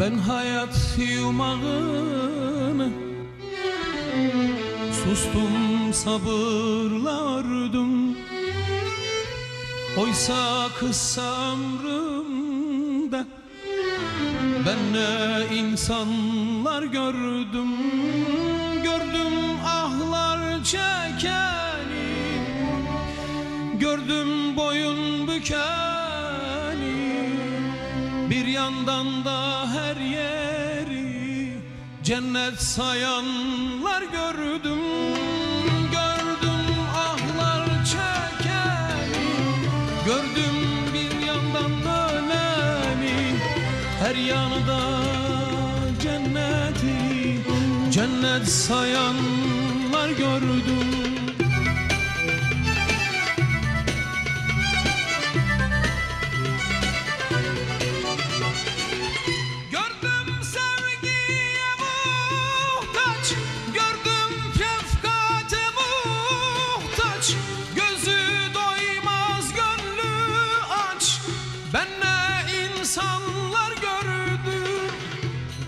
Ben hayat yumağını Sustum sabırlardım. Oysa kısa ömrümde Ben ne insanlar gördüm. Gördüm ahlar çekeni Gördüm boyun bükeni Bir yandan da her yeri Cennet sayanlar gördüm. Gördüm ahlar çekeni Gördüm bir yandan öleni Her yanında cenneti. Cennet sayanlar Gördüm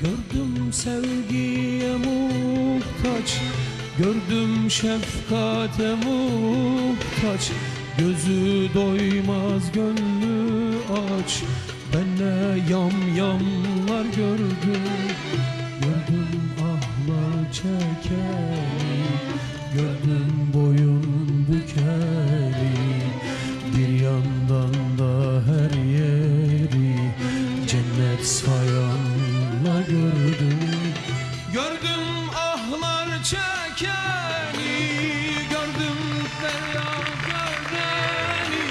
Gördüm sevgiye muhtaç Gördüm şefkate muhtaç. Gözü doymaz gönlü aç. Ben ne yam yamlar gördüm Gördüm ahlar çekeni Gördüm boyun bükeni Bir yandan da her yeri. Cennet sayanlar gördüm. Gördüm ahlar çekeni Gördüm feryat gördeni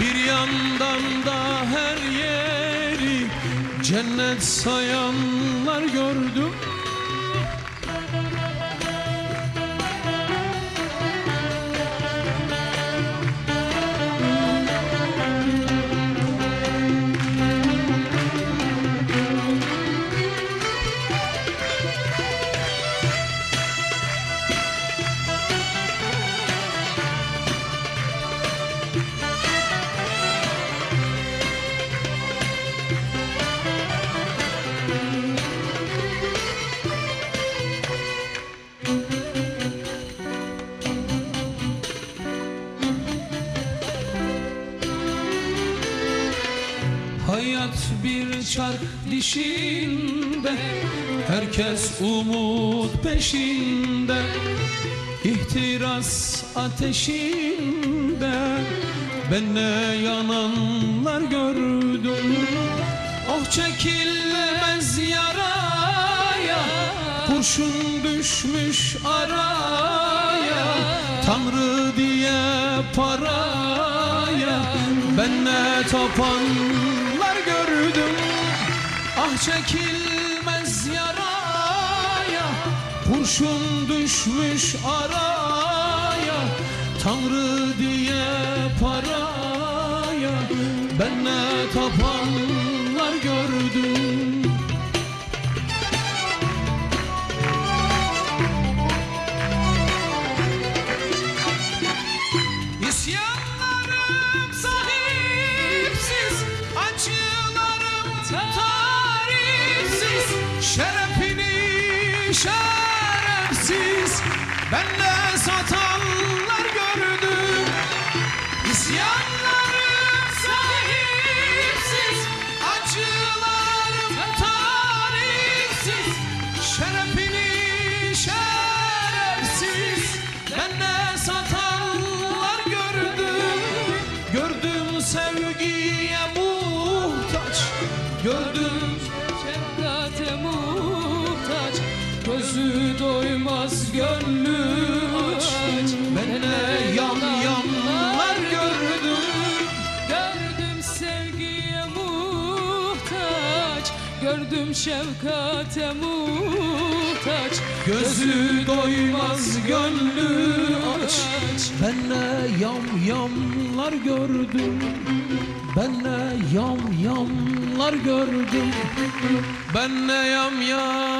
Bir yandan da her yeri Cennet sayanlar gördüm Hayat bir çark dişinde. Herkes umut peşinde İhtiras ateşinde. Ben ne yananlar gördüm Oh çekilmez yaraya. Kurşun düşmüş araya Tanrı diye paraya. Ben ne Ah çekilmez yaraya Kurşun düşmüş araya Tanrı diye paraya Ben ne tapanlar gördüm. İsyanlarım sahipsiz Acılarım tarifsiz Şerefini şerefsiz Benle satanlar Gözü doymaz gönlü aç Ben ne yam yamlar gördüm. Gördüm sevgiye muhtaç Gördüm şefkate muhtaç. Gözü doymaz gönlü aç Ben ne yam yamlar gördüm. Ben ne yam yamlar gördüm. Ben ne yam yam